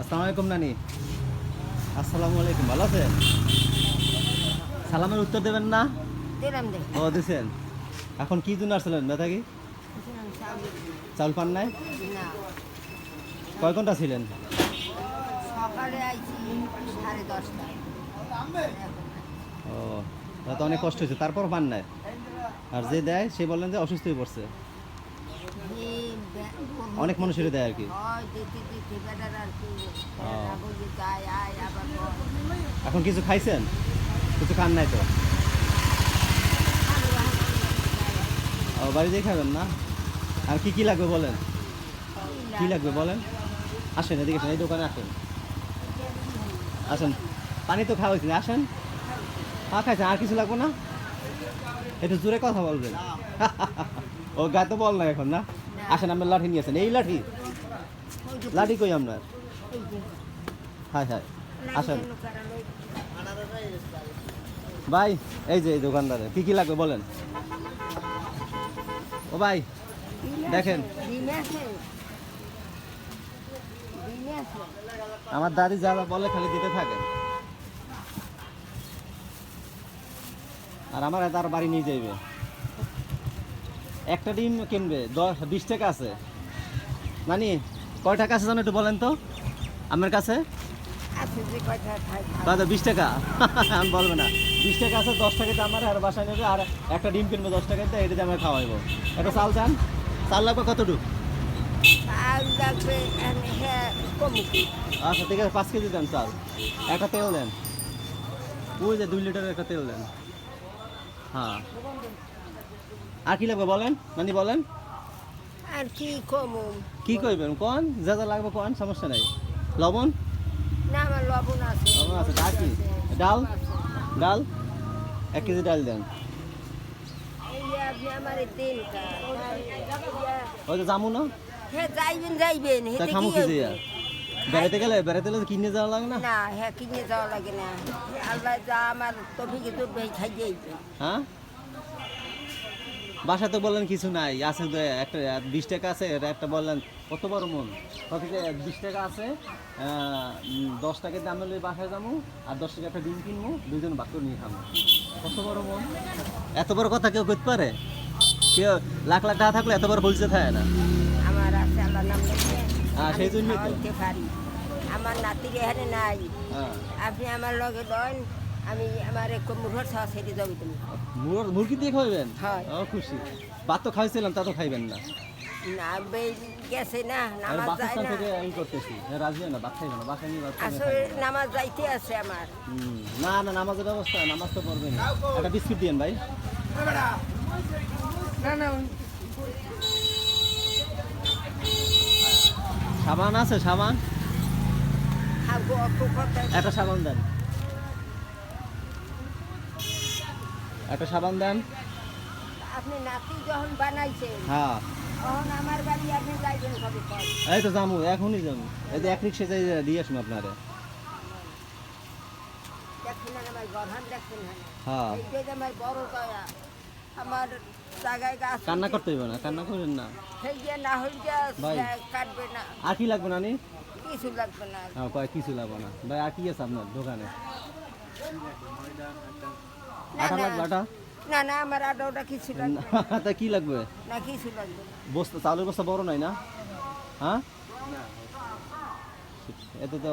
আসসালামু আলাইকুম নানি। আসসালামু আলাইকুম ভালো আছেন? সালামের উত্তর দেবেন না? ও দিছেন। এখন কি জন্য আসছিলেন মেধা কি চাউল পান নাই? কয় ঘণ্টা ছিলেন? ও তো অনেক কষ্ট হয়েছে। তারপর পান নাই? আর যে দেয় সে বললেন যে অসুস্থ হয়ে পড়ছে অনেক মানুষের দেয় আর কি। এখন কিছু খাইছেন? কিছু খান নাই তো? ও বাড়িতেই খাবেন না? আর কি কি লাগবে বলেন? কি লাগবে বলেন? আসেন এদিকে এই দোকানে আসেন। আসেন। পানি তো খাওয়া হয়েছে আসেন। হ্যাঁ খাইছেন আর কিছু লাগবে না? একটু জোরে কথা বলবেন। ও গায়ে তো বল না এখন না? আসেন আপনার লাঠি নিয়ে আসেন। এই লাঠি লাঠি কই আপনার হায় হায় আসেন। ভাই, এই যে এই দোকানদারে কি কি লাগবে বলেন? ও ভাই, দেখেন। আমার দাদি যা বলে খালি দিতে থাকেন আর আমার তার বাড়ি নিয়ে যাইবে। একটা ডিম কিনবে, দশ, বিশ টাকা আছে। নানি কয় টাকা আছে জানো একটু বলেন তো? আমার কাছে। দাদা বিশ টাকা। আমি বলব না। বিশ টাকা আছে দশ টাকাতে আমার আর বাসায় নেবে আর একটা ডিম কিনবো দশ টাকাতে এটাতে আমার খাওয়াইবো। একটা চাল চান? চাল লাগবে কতটুকু? হ্যাঁ আচ্ছা ঠিক আছে পাঁচ কেজি দেন চাল। একটা তেল দেন। ওই যে দুই লিটারের একটা তেল দেন। হ্যাঁ। আর কি লাগবে বলেন? মানে বলেন। আর কি কমু? কি কইবেন কোন? যা যা লাগবে কোন সমস্যা নাই। লবণ? না আমার লবণ আছে। লবণ আছে আর কি? ডাল? ডাল? এক কেজি ডাল দেন। ওই না? হ্যাঁ যাইবেন যাইবেন তা খামু কি কি দিয়া বেড়াতে গেলে বেড়াতে গেলে কিনে যাওয়া লাগে না? না হ্যাঁ কিনে যাওয়া লাগে না। আল্লাহ যা আমার তফিকে তো হ্যাঁ? বাসা তো বললেন কিছু নাই আছে তো একটা বিশ টাকা আছে একটা বললেন কত বড় মন? কত বিশ টাকা আছে দশ টাকার দাম হলে বাসায় যাব আর দশ টাকা একটা ডিম কিনবো দুজন বাক্য নিয়ে খাব। কত বড় মন? এত বড় কথা কেউ করতে পারে? কেউ লাখ লাখ টাকা থাকলে এত বড় হলসে থাকে না। আমার আছে নাম হ্যাঁ, সেই জন্যই। আমার নাতির এখানে নাই। হ্যাঁ। আপনি আমার লগে দেন আমি আমার এক মুঠোর ছাওয়া ছেড়ে যাবি তুমি। মুর- মুরগি দিয়ে খাইবেন হয়। ও খুশি। ভাত তো খাইছিলাম তা তো খাইবেন না। না বে- গেছে না নামাজ যায় না। থেকে এই করতেছি। রাজি না ভাত খাইবে না ভাত আসলে নামাজ যাইতে আছে আমার। না না নামাজের ব্যবস্থা নামাজ তো পড়বেন একটা বিস্কুট দিন ভাই। না না সাবান? আছে সাবান একটা সাবান দেন। একটা সাবান দেন। আপনি নাতি যখন বানাইছেন হ্যাঁ। তখন আমার বাড়ি আপনি যাইবেন কবে এই তো এখনই এই যে এক রিক্সা যাই দিয়ে আসুন আপনারে। দেখুন না আমার গরহান দেখুন হ্যাঁ। এইটাই যে আমার বড় দয়া আমার জায়গায় গাছ কান্না করতে হইবে না কান্না করেন না। সেই যে না হই যে ভাই। কাটবে না। আর কি লাগবে নানি? কিছু লাগবে না। হ্যাঁ কয় কিছু লাগবে না। ভাই আর কি আছে আপনার দোকানে? না, আটা না। লাগবে আটা না না আমার আটা ওটা কিছু লাগবে না, তা কি লাগবে? না কিছু লাগবে বস্তা চালের বস্তা বড় নাই না? হ্যাঁ? এতে তো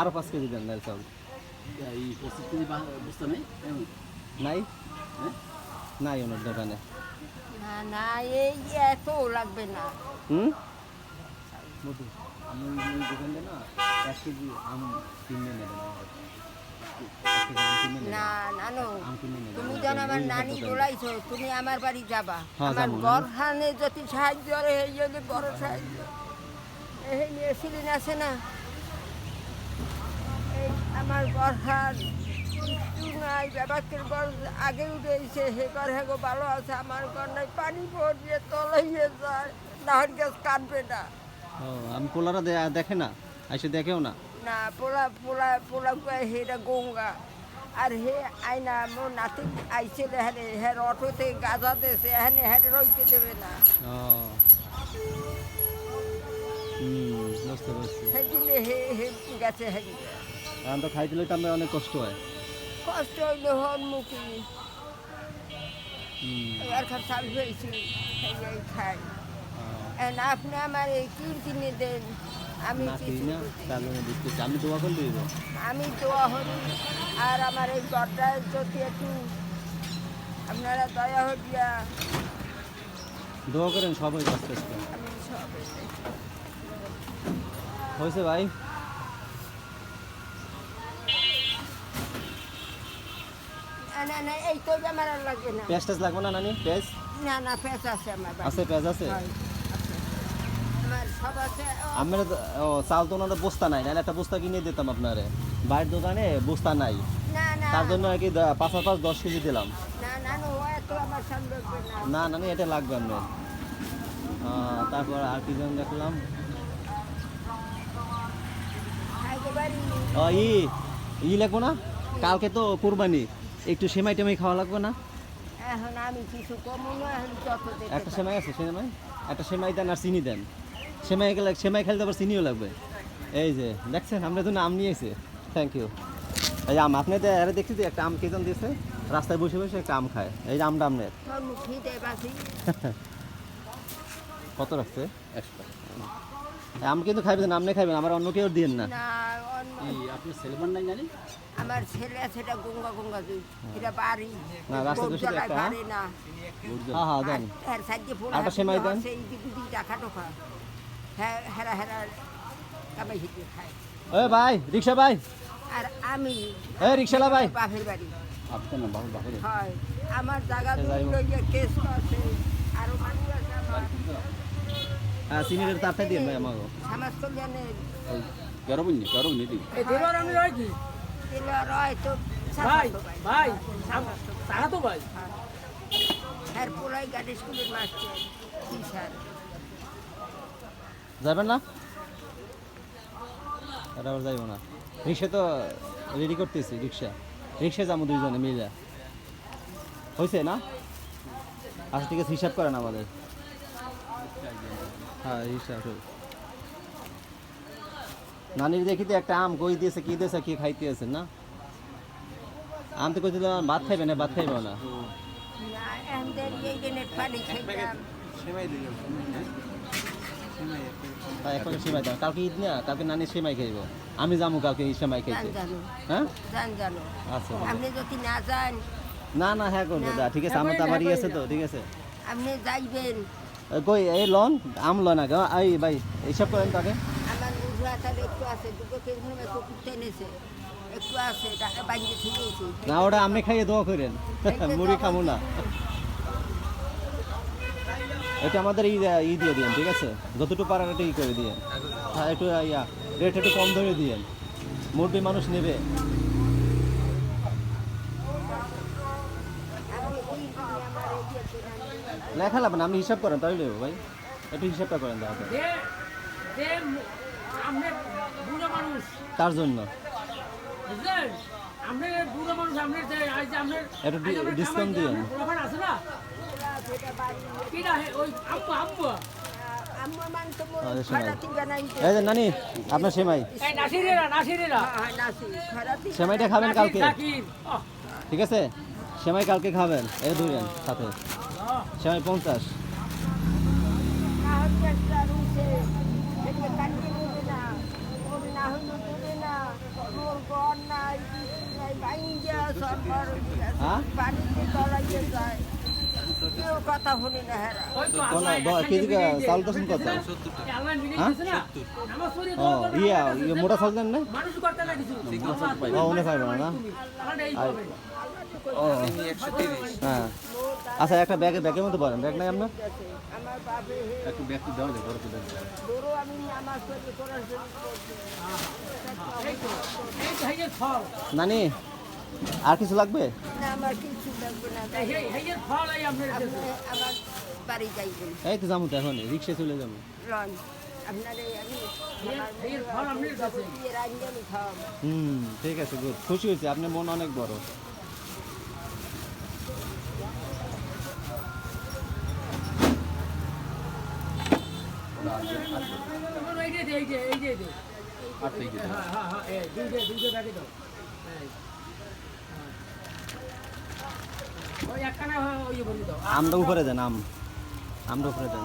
আরও পাঁচ কেজি দেন ডাল চাল। এই পঁচিশ কেজি বস্তা নেই? এমন? নাই? হ্যাঁ? নাই ওনার দোকানে। না না এই এত লাগবে না। হুম? আমি ওই না এক কেজি আম কিনে নেবেন না নানো আম কিনে নেবেন তুমি যেন আমার নানি বলাইছো তুমি আমার বাড়ি যাবা। হ্যাঁ, আমার যাব, হ্যাঁ। যদি সাহায্য হয় এই জন্য বড় সাহায্য। এই নিয়ে আছে না? এই আমার গরহান নাই ঘর আগে উঠেছে। হে ঘর হেগো ভালো আছে আমার ঘর নাই পানি পড়িয়ে তলাইয়ে যায়। নাহন গ্যাস কাটবে না। ও আমি পোলারা দেখে না এসে দেখেও না। না পোলা পোলা পোলা হেটা গঙ্গা। আর হে আইনা মো নাতি আইছিল হ্যাঁ হ্যাঁ অটোতে গাজা দেছে হ্যাঁ হ্যাঁ রইতে দেবে না। বুঝতে পারছি জন্য হে হে গেছে হেঁটে এখন তো খাইতে লইতে আমরা অনেক কষ্ট হয়। কষ্ট হইলে হন মুখি। এবার খার চাল হয়েছি এই খাই। আপনি আমার এই কির কিনে দেন। আমি না কিছু না বুঝি। তার আমি দোয়া করে দিব। আমি দোয়া হরি আর আমার এই গড্ডায় যদি একটু আপনারা দয়া হইয়া দোয়া করেন সবাই আস্তে আমি হয়েছে ভাই? না, না এই তো আমার লাগবে না। টেজ লাগবে না নানি? পেঁয়াজ? না না পেঁচ আছে আমার আছে পেঁয়াজ আছে। আমার ও চাল তো ওনাদের বস্তা নাই নাহলে একটা বস্তা কিনে দিতাম আপনারে। বাইরের দোকানে বস্তা নাই। তার জন্য আর কি পাঁচ পাঁচ দশ কেজি দিলাম। না না এটা লাগবে আপনার। তারপর আর কি যেন দেখলাম। ই ই লাগবো না? কালকে তো কোরবানি। একটু সেমাই টেমাই খাওয়া লাগবে না? একটা সেমাই আছে সেমাই? একটা সেমাই দেন আর চিনি দেন। সেমাই সেমাই খেলতে আবার চিনিও লাগবে। এই যে দেখছেন আমরা তো আম নিয়েছে। থ্যাংক ইউ এই আম আপনি তো আরে দেখছি যে একটা আম কেজন দিয়েছে? রাস্তায় বসে বসে একটা আম খায়। এই যে আমটা আপনার কত রাখছে? একশো। আম কিন্তু খাইবেন আপনি খাইবেন আমার অন্য কেউ দিন না নাই জানি? আমার ছেলে সেটা গঙ্গা গঙ্গা এটা বাড়ি। না, রাস্তা তো একটা, হ্যাঁ? পারে না। বুঝলেন হ্যাঁ হ্যাঁ দেন। আর সাইডে ফুল আরেকটা সেমাই দেন। সেই দিক দিক টাকা টোকা। হ্যাঁ হেরা হেরা কামাই হিতে খায় এ ভাই রিক্সা ভাই। আর আমি এ রিক্সালা ভাই। বাপের বাড়ি। না হয় আমার জায়গা লইয়া কেস আছে আরও মানুষ আছে আমার। হ্যাঁ তারটা দিন ভাই সমাজ এই দেবার আমি রয় কি? দিলে রয় তো ভাই ভাই। ভাই তারা তো ভাই। আর পোলাই গাড়ি স্কুলের মাস্টার টিচার। যাবেন না? আবার যাইব না। রিক্সা তো রেডি করতেছি রিক্সা। রিক্সা যাব দুইজনে মিলে। হয়েছে না? আচ্ছা ঠিক আছে হিসাব করেন আমাদের। হ্যাঁ হিসাব নানির দেখি তো একটা আম কই দিয়েছে কি দিয়েছে কি খাইতে আছে না? আম তো কই দিলে ভাত খাইবে না ভাত খাইবে না? এখন সেমাই দাও। কালকে ঈদ না? কালকে নানি সেমাই খাইব। আমি যাব কালকে এই সেমাই খাইতে। হ্যাঁ? আচ্ছা আপনি যদি না যান। না না হ্যাঁ করব দা ঠিক আছে আমার তো আমারই আছে তো ঠিক আছে। আপনি যাইবেন। কই এই লন? আম লন আগে। এই ভাই এইসব করেন তাকে আমার একটু আছে দুটো কেজি একটু এনেছে। একটু আছে টাকা বাড়িতে ঠিকইছি না ওটা আপনি খাইয়ে দোয়া করেন। মুড়ি খামো না। এটা আমাদের ই ই দিয়ে দিন ঠিক আছে? যতটুকু পারার এটা ই করে দিয়েন। হ্যাঁ একটু ইয়া রেট একটু কম ধরে দিয়েন। মুরগি মানুষ নেবে। লেখা লাগবে না আপনি হিসাব করেন তাই তাহলে ভাই। একটু হিসাবটা করেন দাদা তার জন্য। একটু ডিসকাউন্ট খামার- এই যে নানি আপনার সেমাই। সেমাইটা খাবেন কালকে। ঠিক আছে? সেমাই কালকে খাবেন। এই ধরেন সাথে। সেমাই পঞ্চাশ। হ্যাঁ? কেউ কথা শুনি না হেরা কেজি চাল। দোষণ কত হ্যাঁ? ইয়া ইয়ে মোটা চাল দেন না? মানুষ করতে না কিছু। ও উনি খাইবে না? হ্যাঁ। আচ্ছা একটা ব্যাগে ব্যাগের মধ্যে বলেন ব্যাগ নাই আপনার? দেওয়া যায় তো দেওয়া যায়। নানি আর কিছু লাগবে? না আমার কিছু লাগবে না এই যে- এই যে ফল এই আপনার আপনি বাড়ি যাইবেন এই তো যাব এখন রিক্সা চলে যাব যে হুম ঠিক আছে গুড খুশি হয়েছে আপনার মন অনেক বড়। এই যে, এই যে, যে, যে। হ্যাঁ হ্যাঁ হ্যাঁ এই দুইটা দাও। এই, হ্যাঁ। ওই একখানা ওই যে বলি দাও আমটা উপরে দেন আম। আমটা উপরে দেন।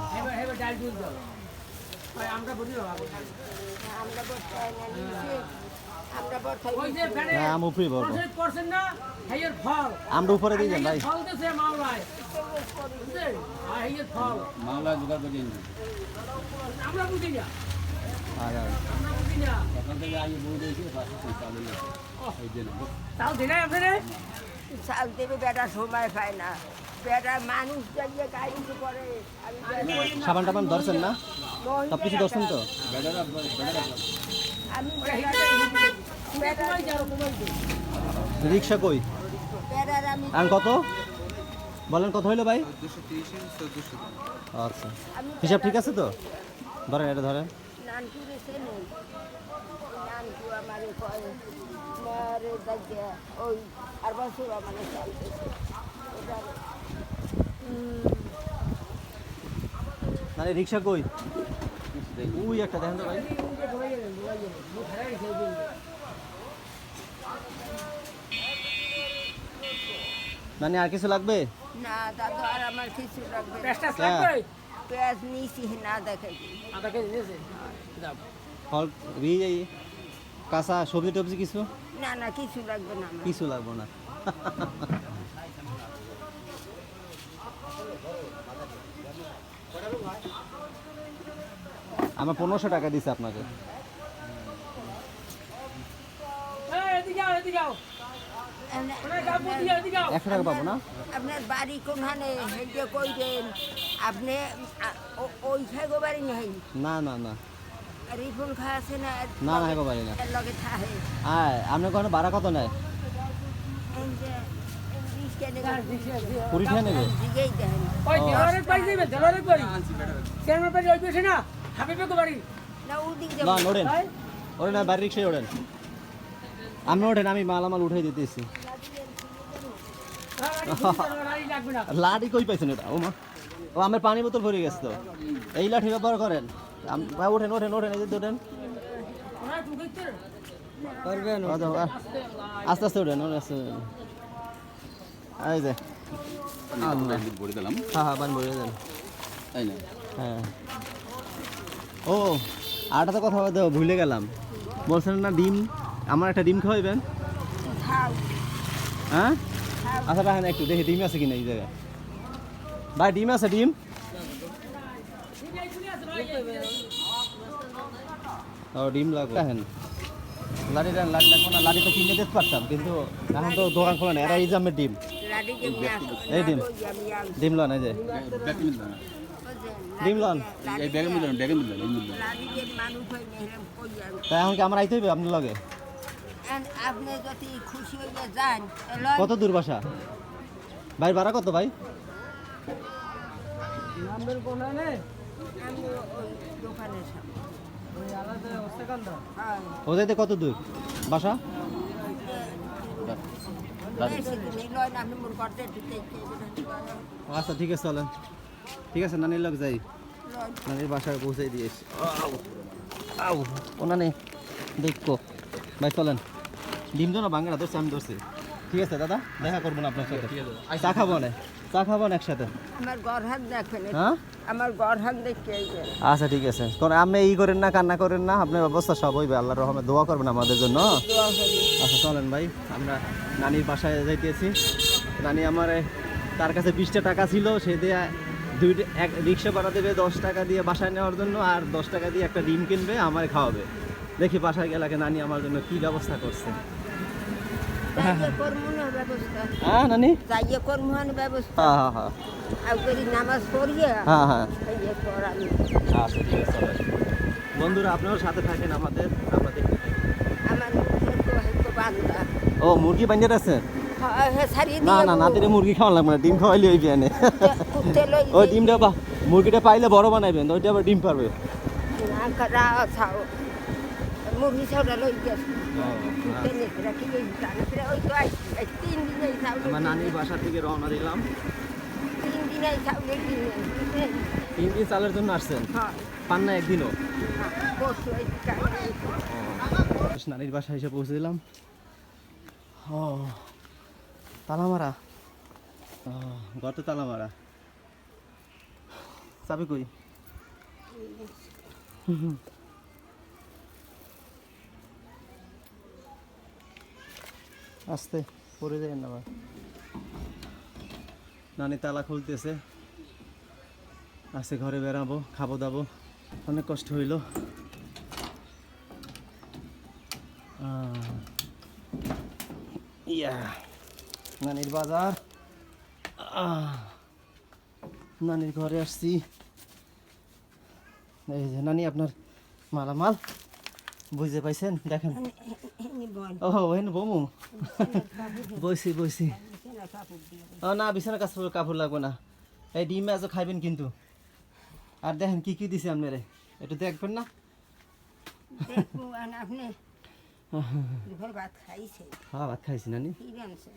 আম উপরে ফল আমটা উপরে দিয়ে যান ভাই। মামলা জোগাড় করে আমরা বুঝি না আর আর আমরা বুঝি না সকাল থেকে আগে দিয়েছি। চালু দিন দিলাই আপনারে চাল দেবে বেটা সময় পায় না। বেটা মানুষ যাইয়ে গাড়ি করে সাবান টাবান ধরছেন না? সব কিছু ধরছেন তো? রিক্সা কই? আর কত? বলেন কত হইল ভাই? আচ্ছা। হিসাব ঠিক আছে তো? ধরেন এটা ধরেন। আমারে ওই আর বছর চালতেছে। ওটা রিক্সা কই? ওই একটা দেখেন তো ভাই। মানে আর কিছু লাগবে? না দাদু আর আমার কিছু লাগবে না। হ্যাঁ। পেঁয়াজ নিছি না দেখে আদা কেজি নিয়েছে ফল রি কাঁচা সবজি টবজি কিছু? না না কিছু লাগবে না আমার। কিছু লাগবে না। আমার পনেরোশো টাকা দিছে আপনাকে। একশো টাকা পাবো না? আপনার বাড়ি কোনখানে? হেঁটে কইলেন আপনি ওই খাইগো বাড়ি নেই? না না না। রিফুন খা আছে না না না হেগো পারি না। লগে থাহে আয় আপনার কোনো ভাড়া কত নেয়? এই যে ইংলিশ কেন কুড়ি টাকা নেবে? ওই দেওয়ারের বাড়ি যাবে, দেওয়ারের বাড়ি। চেয়ারম্যান বাড়ি ওই পাশে না, হাবিবের বাড়ি। না ওদিক না যাব। ওঠেন তাই? ওঠেন না বাড়ির রিক্সায় ওঠেন আপনি ওঠেন আমি মালামাল উঠাই দিতেছি। হ্যাঁ। লাঠি কই পাইছেন এটা? ও মা। ও আমার পানি বোতল ভরে গেছে তো। এই লাঠি ব্যবহার করেন। ভাই ওঠেন ওঠেন ওঠেন এই যে ওঠেন। আচ্ছা, আ- আস্তে আস্তে ওঠেন আস্তে। এই যে। বলে দিলাম। হ্যাঁ হ্যাঁ ভরে দেন না হ্যাঁ। ও আরটা তো কথা বলতে ভুলে গেলাম। বলছেন না ডিম? আমার একটা ডিম খাওয়াইবেন? খাও হ্যাঁ? আচ্ছা রাখেন একটু দেখি ডিম আছে কিনা এই জায়গায়। ভাই ডিম আছে ডিম? ও ডিম লাগবে। রাখেন লাড়ি রান লাড়ি লাগবে না লাড়ি তো কিনে দিতে পারতাম কিন্তু এখন তো দোকান খোলা নেই এরা এই জামের ডিম। এই ডিম। ডিম লন এই যে। না? ডিম লন। এই ব্যাগে মিলল না ব্যাগে মিলল এই হয় আনছি। তাই এখন কি আমার আইতে হইবে আপনার লগে? আপনি যদি খুশি হয়ে যান কত দূর বাসা? ভাই ভাড়া কত ভাই? হ্যাঁ কত দূর? বাসা? আচ্ছা ঠিক আছে, চলেন। ঠিক আছে, নানির লোক যাই। নানির বাসায় পৌঁছে দিয়েছি আউ ওনা নেই দেখো। ভাই, চলেন। ডিম না বাংলা ধরছে, আমি ধরছি। ঠিক আছে, দাদা, দেখা করব না আপনার সাথে। চা খাব না চা খাব না একসাথে? আমার গড় হাত দেখবেন হ্যাঁ? আমার হাত যে। আচ্ছা ঠিক আছে। আপনি ই করেন না কান্না করেন না আপনার অবস্থা সব হইবে আল্লাহর রহমে দোয়া করবেন আমাদের জন্য। আচ্ছা চলেন ভাই আমরা নানির বাসায় যাইতেছি। নানি আমার তার কাছে বিশটা টাকা ছিল সে দিয়ে দুই এক রিক্সা ভাড়া দেবে দশ টাকা দিয়ে বাসায় নেওয়ার জন্য আর দশ টাকা দিয়ে একটা ডিম কিনবে আমার খাওয়াবে। দেখি বাসায় গেলাকে নানি আমার জন্য কি ব্যবস্থা করছে। হ্যাঁ হ্যাঁ। হ্যাঁ নামাজ আচ্ছা। বন্ধুরা, আপনারাও সাথে থাকেন আমাদের ও, মুরগি আছে না না, নাতিরে মুরগি খাওয়া লাগবে না, ডিম খাওয়াইলে ওই বিয়ানে ওই ডিমটা মুরগিটা পাইলে বড় বানাইবেন, ওইটা আবার ডিম পারবে। মুরগি ছাউটা লই গেছে তিন দিনে আমার নানির বাসা থেকে রওনা দিলাম। তিন দিনে তিন দিন চালের জন্য আসছেন? পান না একদিনও? নানির বাসায় এসে পৌঁছে দিলাম। ও তালা মারা ও, গত তালা মারা চাবি কই? হুম। আস্তে পড়ে যায় না নানি তালা খুলতেছে। আজকে ঘরে বেরাবো খাব দাবো। অনেক কষ্ট হইল। ইয়া, নানির বাজার। নানির ঘরে আসছি। এই যে নানি, আপনার মালামাল। বুঝতে পাইছেন? দেখেন। ও হেন বমু। বইছি বইছি। ও না বিছানা কাপড় কাপড় লাগবে না। এই ডিম আজও খাইবেন কিন্তু। আর দেখেন কি কি দিছে আপনারে? একটু দেখবেন না? হ্যাঁ ভাত খাইছি জানছে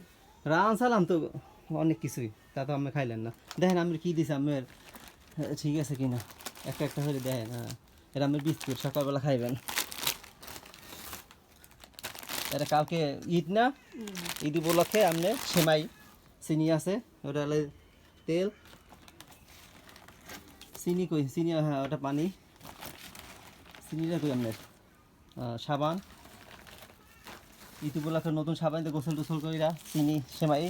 রান সালাম তো অনেক কিছুই তা তো আমি খাইলেন না। দেখেন আমি কি দিছি? আমার ঠিক আছে কিনা? একটা একটা করে দেখেন হ্যাঁ। এটা আমি বিস্কুট সকালবেলা খাইবেন। এটা কালকে ঈদ না? ঈদ উপলক্ষে আপনি সেমাই চিনি আছে। ওটা হলে তেল। চিনি কই? চিনি হ্যাঁ ওটা পানি। চিনিটা কই আপনার সাবান। ঈদ উপলক্ষে নতুন সাবান দিয়ে গোসল টোসল কইরা চিনি সেমাই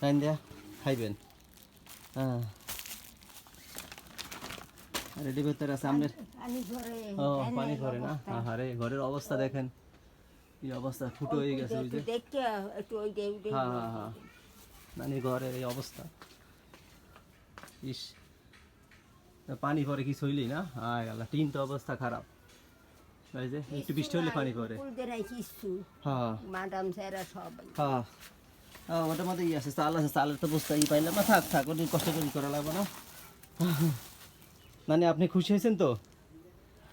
টাইম দেয়া খাইবেন হ্যাঁ রেডি ভেতরে আছে আপনার ও পানি ঘরে না? আরে ঘরের অবস্থা দেখেন। কি অবস্থা ফুটো হয়ে গেছে ওই যে। দেখতে একটু ওই যে হ্যাঁ হ্যাঁ হ্যাঁ। নানির ঘরের এই অবস্থা। ইস। পানি পরে কি সইলি না? আয় আল্লাহ টিন তো অবস্থা খারাপ। এই যে একটু বৃষ্টি হলে পানি পরে। এই হ্যাঁ মাদাম স্যারা সবাই। হ্যাঁ। ওটার মধ্যে ই আছে চাল আছে চালের তো বস্তা ই পাইলাম না। থাক থাক ওটি কষ্ট করে করা লাগবে না। মানে আপনি খুশি হয়েছেন তো?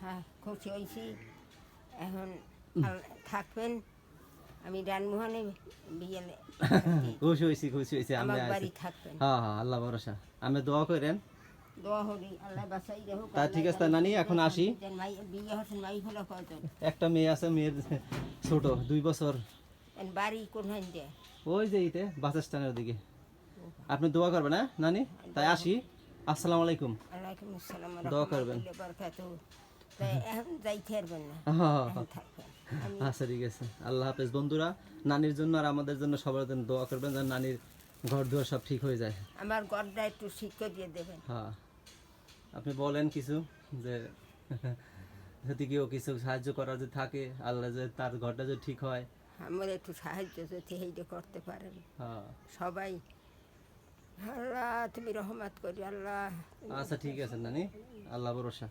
হ্যাঁ খুশি হয়েছি। এখন থাকবেন। আমি ডানমোহনে বিয়েলে খুশি হয়েছি খুশি হয়েছি আমি আমার বাড়ি থাকবেন। হ্যাঁ হ্যাঁ আল্লাহ ভরসা। দোয়া করেন। দোয়া হরি আল্লাহ বাসাই দেহ তা ঠিক আছে নানি এখন আসি। বিয়ে হচ্ছেন মাই হলো কজন একটা মেয়ে আছে মেয়ের ছোট দুই বছর। বাড়ি কোনখান যে? ওই যে ইতে বাস স্ট্যান্ডের দিকে। আপনি দোয়া করবেন হ্যাঁ নানি? তাই আসি। আসসালামু আলাইকুম। আলাইকুম আসসালাম দোয়া করবেন। বরকাত এখন যাইতে পারবেন না। হ্যাঁ আমি আচ্ছা ঠিক আছে। আল্লাহ হাফেজ। বন্ধুরা নানির জন্য আর আমাদের জন্য সবার জন্য দোয়া করবেন যেন নানির ঘর দুয়ার সব ঠিক হয়ে যায়। আমার গড়টা একটু শিক্ষা দিয়ে দেবেন। হ্যাঁ। আপনি বলেন কিছু যে যদি কেউ কিছু সাহায্য করার যদি থাকে আল্লাহ যে তার ঘরটা যদি ঠিক হয়। আমার একটু সাহায্য যদি এইটা করতে পারেন। হ্যাঁ। সবাই আল্লাহ তুমি রহমত করি আল্লাহ। আচ্ছা ঠিক আছে নানি। আল্লাহ ভরসা।